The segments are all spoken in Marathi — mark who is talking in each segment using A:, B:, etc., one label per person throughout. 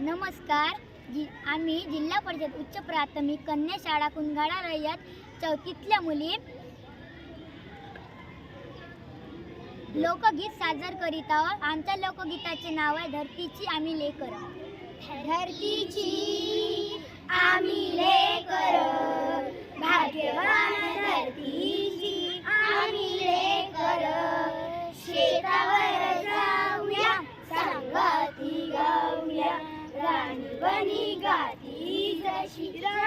A: नमस्कार. जि आम्ही जिल्हा परिषद उच्च प्राथमिक कन्या शाळा कुंगाळा रयत चौथीतल्या मुली लोकगीत सादर करीत आहोत. आमच्या लोकगीताचे नाव आहे धरतीची आम्ही लेकर. धरतीची आम्ही लेकर. heat it.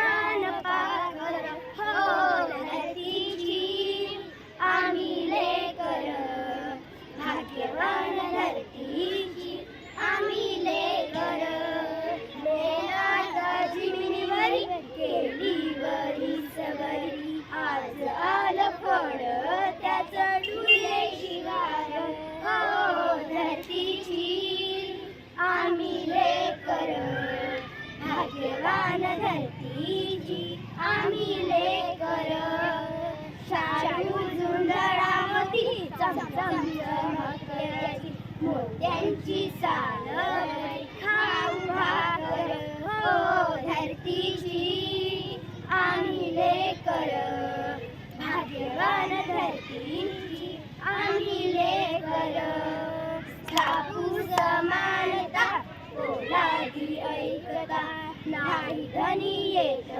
A: मोत्यांची साल खाऊ भाकर हो धरतीची. आम्ही लेकर भाग्यवान धरतीची. आम्ही लेकर छापू समानता. ओलादी ऐकता नाही धनी येत